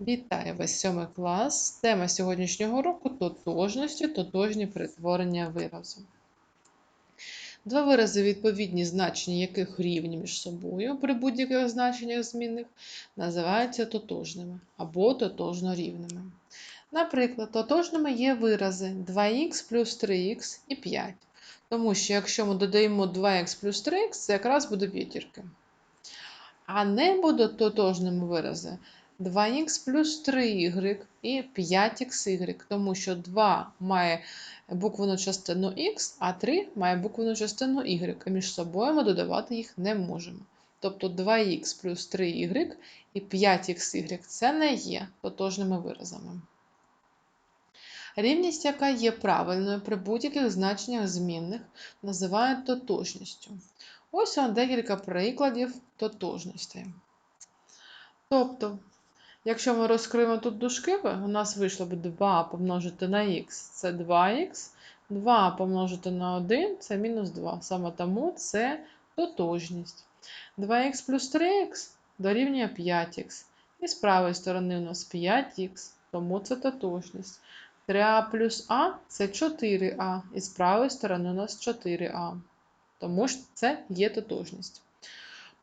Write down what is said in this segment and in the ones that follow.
Вітаю вас, сьомий клас. Тема сьогоднішнього уроку тотожності, тотожні перетворення виразу. Два вирази, відповідні значення яких рівні між собою при будь-яких значеннях змінних, називаються тотожними або тотожнорівними. Наприклад, тотожними є вирази 2х плюс 3х і 5. Тому що якщо ми додаємо 2х плюс 3х, це якраз буде п'ятірки. А не будуть тотожними вирази 2х плюс 3y і 5xy, тому що 2 має буквену частину х, а 3 має буквену частину y, і між собою ми додавати їх не можемо. Тобто 2х плюс 3y і 5xy це не є тотожними виразами. Рівність, яка є правильною при будь-яких значеннях змінних, називають тотожністю. Ось вам декілька прикладів тотожностей. Тобто, якщо ми розкриємо тут дужки, у нас вийшло б 2 помножити на х це 2х, 2 помножити на 1 це мінус 2. Саме тому це тотожність. 2х плюс 3х дорівнює 5х. І з правої сторони у нас 5х, тому це тотожність. 3а плюс а це 4а, і з правої сторони у нас 4а. Тому що це є тотожність.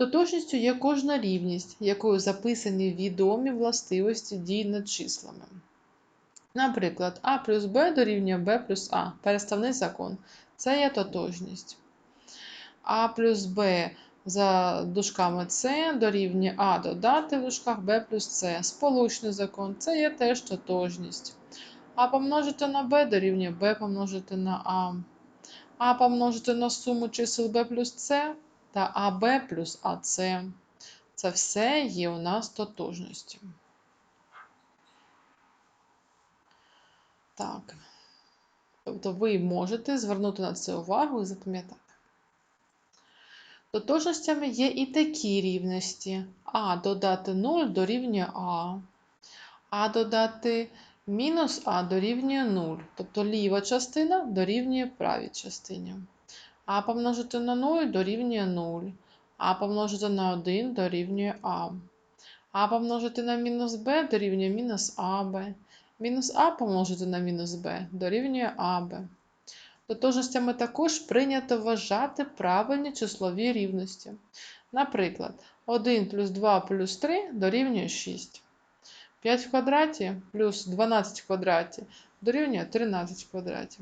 Тотожністю є кожна рівність, якою записані відомі властивості дій над числами. Наприклад, а плюс b дорівнює b плюс а. Переставний закон. Це є тотожність. А плюс b за дужками С дорівнює А додати в дужках b плюс С. Сполучний закон. Це є теж тотожність. А помножити на b дорівнює b помножити на А. А помножити на суму чисел b плюс С та АБ плюс АС. Це все є у нас тотожності. Так. Тобто ви можете звернути на це увагу і запам'ятати. Тотожностями є і такі рівності. А додати 0 дорівнює А. А додати мінус А дорівнює 0. Тобто ліва частина дорівнює правій частині. А помножити на 0 дорівнює 0. А помножити на 1 дорівнює А. А помножити на мінус b дорівнює мінус АБ. Мінус А помножити на мінус b дорівнює АБ. Тотожностями також прийнято вважати правильні числові рівності. Наприклад, 1 плюс 2 плюс 3 дорівнює 6. 5 в квадраті плюс 12 в квадраті дорівнює 13 в квадраті.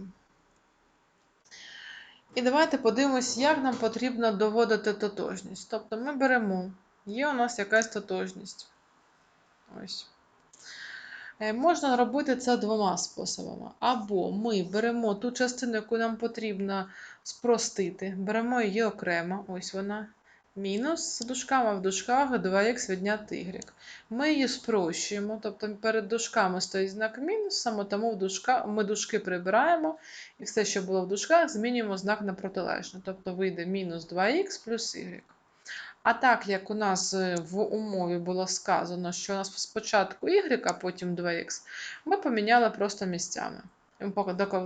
І давайте подивимось, як нам потрібно доводити тотожність. Тобто ми беремо, є у нас якась тотожність. Ось. Е, Можна робити це двома способами. Або ми беремо ту частину, яку нам потрібно спростити, беремо її окремо, ось вона. Мінус з дужками в дужках 2х відняти y. Ми її спрощуємо, тобто перед дужками стоїть знак мінус, саме тому в дужка, ми дужки прибираємо, і все, що було в дужках, змінюємо знак на протилежне. Тобто вийде мінус 2х плюс y. А так як у нас е, в умові було сказано, що у нас спочатку y, а потім 2х, ми поміняли просто місцями.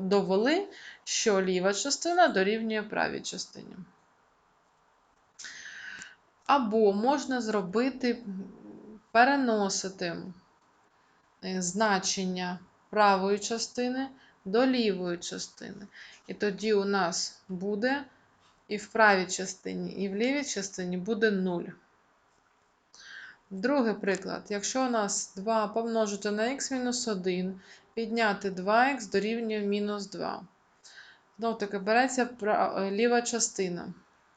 Довели, що ліва частина дорівнює правій частині. Або можна зробити, переносити е, значення правої частини до лівої частини. І тоді у нас буде і в правій частині, і в лівій частині буде 0. Другий приклад. Якщо у нас 2 помножити на х-1, підняти 2х дорівнює мінус 2. Знову таки береться ліва частина.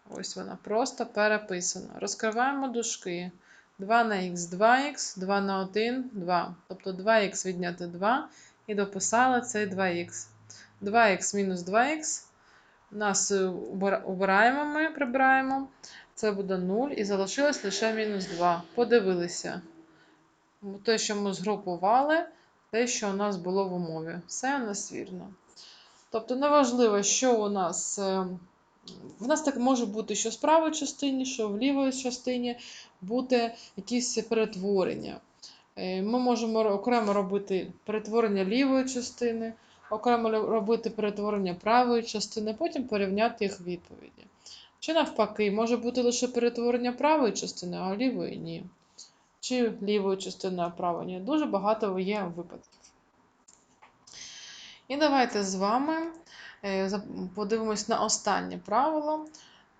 Ось вона просто переписана. Розкриваємо дужки. 2 на х 2х, 2 на 1 2. Тобто 2х відняти 2 і дописали цей 2х. 2х мінус 2х. Нас обираємо ми, прибираємо. Це буде 0 і залишилось лише мінус 2. Подивилися. Те, що ми згрупували, те, що у нас було в умові. Все у нас вірно. Тобто, неважливо, що у нас. В нас так може бути, що з правої частині, що в лівій частині буде якісь перетворення. Ми можемо окремо робити перетворення лівої частини, окремо робити перетворення правої частини, потім порівняти їх відповіді. Чи навпаки, може бути лише перетворення правої частини, а лівої ні. чи лівою частиною правою. Ні, Дуже багато є випадків. І давайте з вами е, подивимось на останнє правило.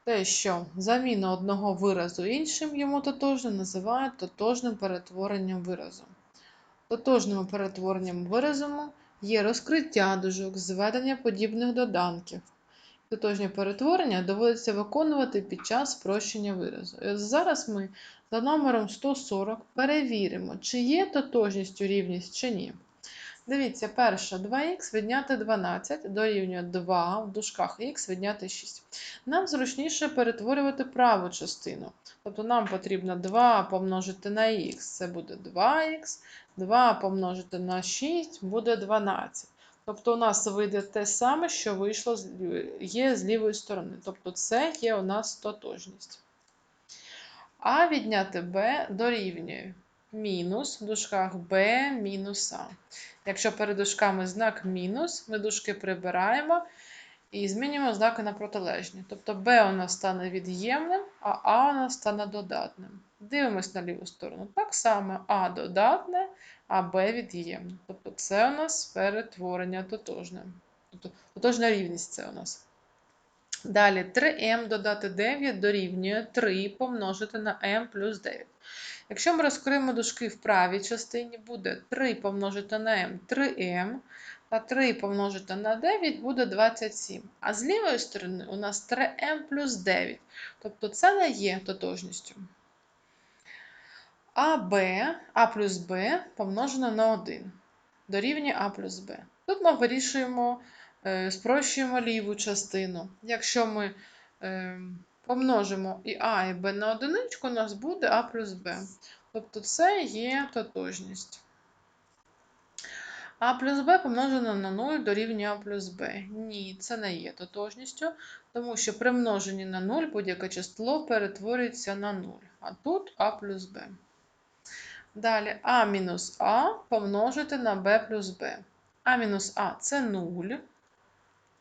Те, що заміна одного виразу іншим йому тотожним називають тотожним перетворенням виразу. Тотожним перетворенням виразу є розкриття дужок, зведення подібних доданків. Тотожні перетворення доводиться виконувати під час спрощення виразу. І от зараз ми за номером 140 перевіримо, чи є тотожністю рівність чи ні. Дивіться, перша 2х відняти 12 дорівнює 2 в дужках х відняти 6. Нам зручніше перетворювати праву частину. Тобто нам потрібно 2 помножити на х, це буде 2х, 2 помножити на 6 буде 12. Тобто у нас вийде те саме, що вийшло є з лівої сторони. Тобто це є у нас тотожність. А відняти b дорівнює мінус в дужках b мінус а. Якщо перед дужками знак мінус, ми дужки прибираємо і змінюємо знаки на протилежні. Тобто b у нас стане від'ємним, а а у нас стане додатним. Дивимось на ліву сторону. Так само а додатне, а b від'ємне. Тобто це у нас перетворення тотожне. Тобто тотожна рівність це у нас. Далі 3m додати 9 дорівнює 3 помножити на m плюс 9. Якщо ми розкриємо дужки в правій частині, буде 3 помножити на m 3m, та 3 помножити на 9 буде 27. А з лівої сторони у нас 3m плюс 9. Тобто це не є тотожністю. АБ, А плюс Б помножено на 1 дорівнює А плюс Б. Тут ми вирішуємо, е, спрощуємо ліву частину. Якщо ми е, помножимо і А, і Б на одиничку, у нас буде А плюс Б. Тобто це є тотожність. А плюс Б помножено на 0 дорівнює А плюс Б. Ні, це не є тотожністю, тому що при множенні на 0 будь-яке число перетворюється на 0. А тут А плюс Б. Далі А мінус А помножити на Б плюс Б. А мінус А це 0.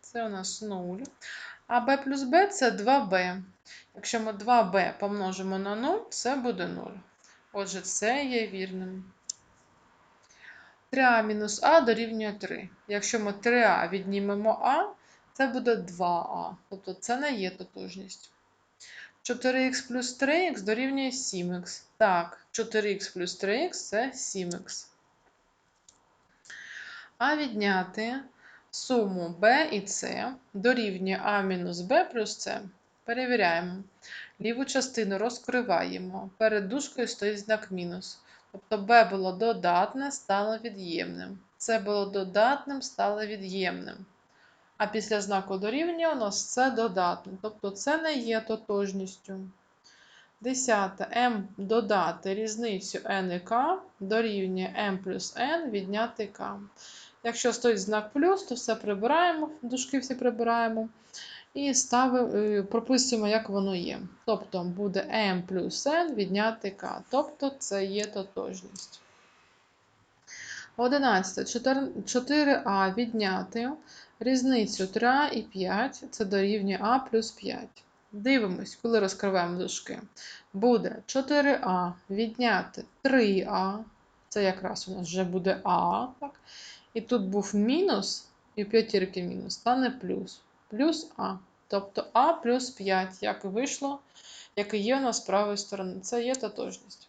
Це у нас 0. А Б плюс Б це 2Б. Якщо ми 2Б помножимо на 0, це буде 0. Отже, це є вірним. 3а мінус А дорівнює 3. Якщо ми 3а віднімемо А, це буде 2а. Тобто це не є тотожність. 4х плюс 3х дорівнює 7х. Так, 4х плюс 3х це 7х. А відняти суму b і c дорівнює а мінус b плюс c. Перевіряємо. Ліву частину розкриваємо. Перед дужкою стоїть знак мінус. Тобто b було додатне, стало від'ємним. Це було додатним, стало від'ємним. А після знаку дорівнює у нас це додатне. Тобто це не є тотожністю. Десяте m додати різницю n і k дорівнює m плюс n відняти k. Якщо стоїть знак плюс, то все прибираємо, дужки всі прибираємо і ставимо, е, прописуємо, як воно є. Тобто буде m плюс n відняти k. Тобто це є тотожність. 11. 4а відняти різницю 3а і 5 це дорівнює а плюс 5. Дивимось, коли розкриваємо дужки. Буде 4а відняти 3а. Це якраз у нас вже буде а. Так? І тут був мінус, і в п'ятірки мінус, стане плюс. Плюс а. Тобто а плюс 5, як вийшло, як і є у нас з правої сторони. Це є тотожність.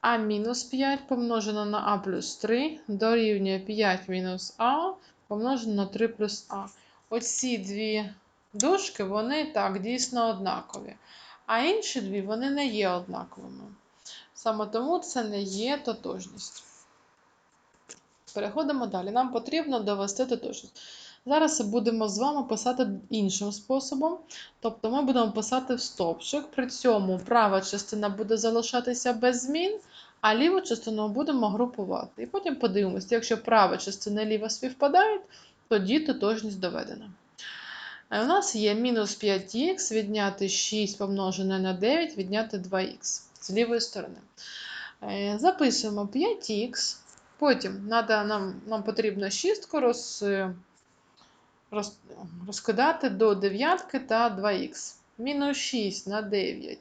А мінус 5 помножено на а плюс 3 дорівнює 5 мінус а помножено на 3 плюс а. Оці дві дужки, вони так, дійсно однакові. А інші дві вони не є однаковими. Саме тому це не є тотожність. Переходимо далі. Нам потрібно довести тотожність. Зараз будемо з вами писати іншим способом. Тобто ми будемо писати в стовпчик, при цьому права частина буде залишатися без змін, а ліву частину будемо групувати. І потім подивимося, якщо права частина і ліва співпадають, тоді тотожність доведена. Е, У нас є мінус 5х відняти 6 помножене на 9, відняти 2х з лівої сторони. Е, Записуємо 5х. Потім нам, потрібно шістку роз, роз, розкидати до дев'ятки та 2х. Мінус 6 на 9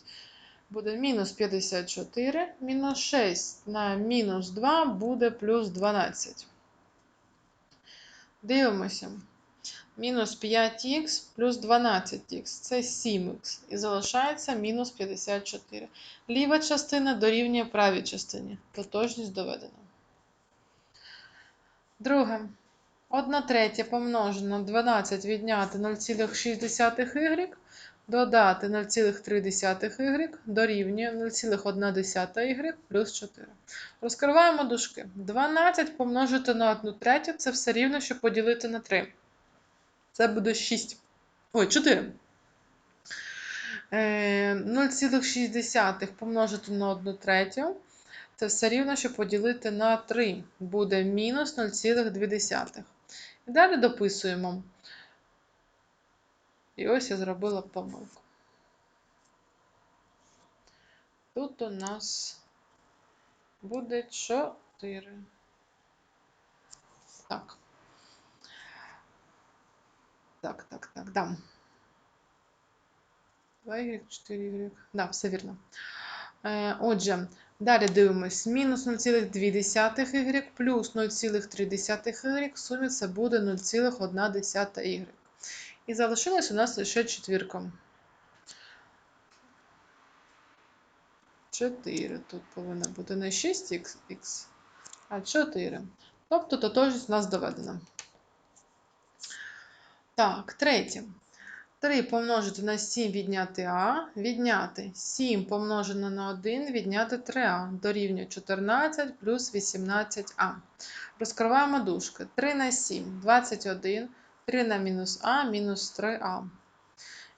буде мінус 54, мінус 6 на мінус 2 буде плюс 12. Дивимося. Мінус 5х плюс 12х це 7х. І залишається мінус 54. Ліва частина дорівнює правій частині. Тотожність доведена. Друге. 1 третя помножена на 12 відняти 0,6y, додати 0,3y дорівнює 0,1y плюс 4. Розкриваємо дужки. 12 помножити на 1 третю це все рівно, що поділити на 3. Це буде 6. Ой, 4. 0,6 помножити на 1 третю. Це все рівно, що поділити на 3. Буде мінус 0,2. Далі дописуємо. І ось я зробила помилку. Тут у нас буде 4. Так. Так, так, так, да. 2y, 4y. Да, все вірно. Е, Отже, далі дивимось. Мінус 0,2y плюс 0,3y. В сумі це буде 0,1y. І залишилось у нас лише четвірка. 4. Тут повинно бути не 6х, а 4. Тобто тотожність у нас доведена. Так, третє. 3 помножити на 7 відняти А, відняти 7 помножено на 1, відняти 3А, дорівнює 14 плюс 18А. Розкриваємо дужки. 3 на 7 21, 3 на мінус А, мінус 3А.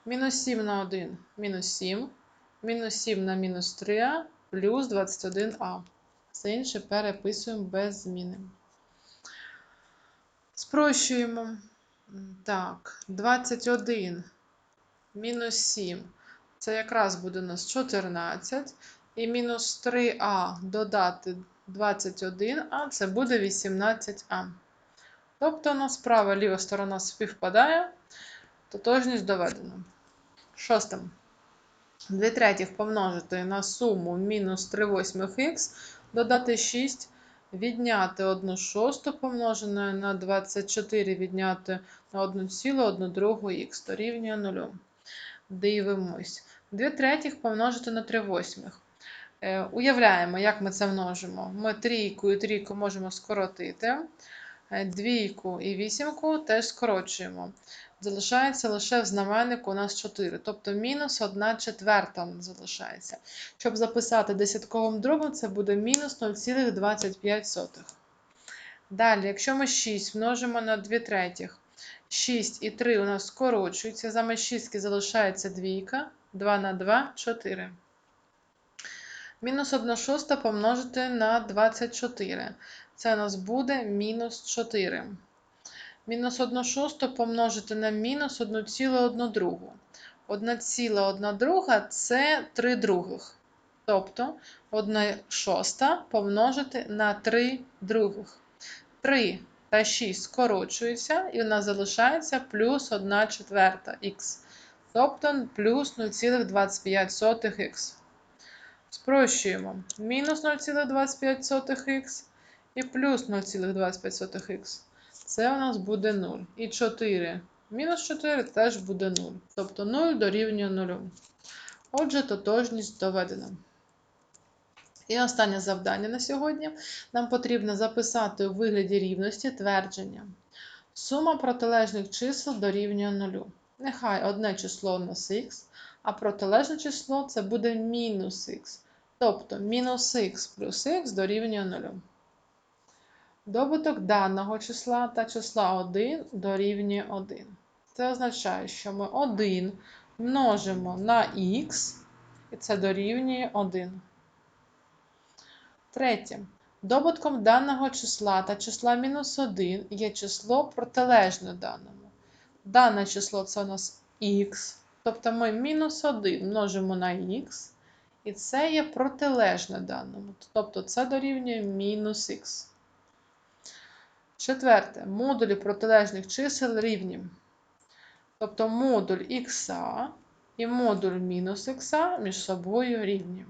Мінус 7 на 1 мінус 7, мінус 7 на мінус 3А, плюс 21А. Все інше переписуємо без зміни. Спрощуємо. Так, 21 мінус 7. Це якраз буде у нас 14. І мінус 3а додати 21а, це буде 18а. Тобто у нас права ліва сторона співпадає, тотожність доведена. Шосте. 2 третіх помножити на суму мінус 3 восьмих х, додати 6 відняти 1 шосту помножене на 24 відняти на 1,1 другу х дорівнює 0. Дивимось. 2 третіх помножити на 3 восьмих. Е, уявляємо, як ми це множимо. Ми трійку і трійку можемо скоротити. Е, двійку і вісімку теж скорочуємо. Залишається лише в знаменнику у нас 4, тобто мінус 1 четверта залишається. Щоб записати десятковим дробом, це буде мінус 0,25. Далі, якщо ми 6 множимо на 2 третіх, 6 і 3 у нас скорочуються, замість 6 залишається двійка, 2 на 2 4. Мінус 1 шоста помножити на 24. Це у нас буде мінус 4. Мінус 1 шосту помножити на мінус 1,1 другу. 1,1 друга це 3 других. Тобто 1 шоста помножити на 3 других. 3 та 6 скорочуються, і у нас залишається плюс 1 четверта х. Тобто плюс 0,25х. Спрощуємо мінус 0,25х і плюс 0,25х. Це у нас буде 0. І 4. Мінус 4 теж буде 0. Тобто 0 дорівнює 0. Отже, тотожність доведена. І останнє завдання на сьогодні. Нам потрібно записати у вигляді рівності твердження. Сума протилежних чисел дорівнює 0. Нехай одне число у нас х, а протилежне число це буде мінус х. Тобто мінус х плюс х дорівнює 0. Добуток даного числа та числа 1 дорівнює 1. Це означає, що ми 1 множимо на х, і це дорівнює 1. Третє. Добутком даного числа та числа мінус 1 є число протилежне даному. Дане число це у нас х, тобто ми мінус 1 множимо на х, і це є протилежне даному. Тобто це дорівнює мінус х. Четверте. Модулі протилежних чисел рівні. Тобто модуль х і модуль мінус х між собою рівні.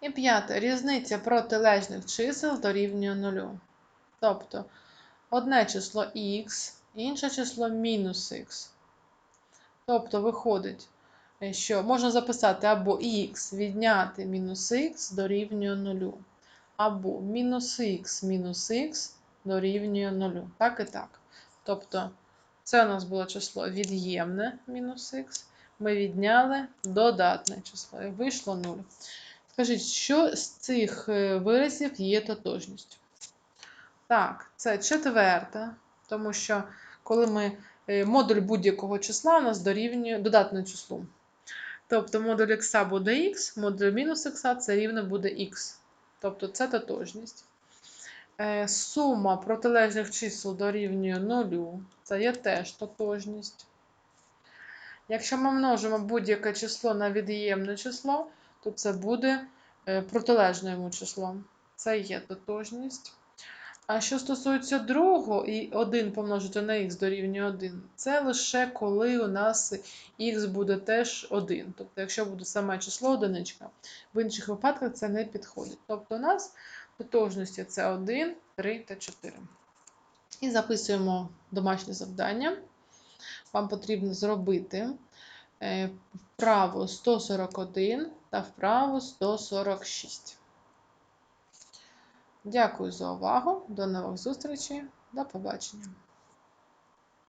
І п'яте. Різниця протилежних чисел дорівнює нулю. Тобто одне число х, інше число мінус х. Тобто виходить, е, що можна записати або х відняти мінус х дорівнює нулю, або мінус х мінус х дорівнює нулю. Так і так. Тобто це у нас було число від'ємне мінус х. Ми відняли додатне число і вийшло 0. Скажіть, що з цих е, виразів є тотожністю? Так, це четверта, тому що коли ми е, модуль будь-якого числа у нас дорівнює додатне числу. Тобто модуль х буде х, модуль мінус х це рівно буде х. Тобто це тотожність. Е, Сума протилежних чисел дорівнює нулю. Це є теж тотожність. Якщо ми множимо будь-яке число на від'ємне число, то це буде е, протилежне йому число. Це є тотожність. А що стосується другого, і 1 помножити на х дорівнює 1, це лише коли у нас х буде теж 1. Тобто, якщо буде саме число одиничка, в інших випадках це не підходить. Тобто у нас тотожності це 1, 3 та 4. І записуємо домашнє завдання. Вам потрібно зробити е, вправо 141 та вправо 146. Дякую за увагу. До нових зустрічей. До побачення.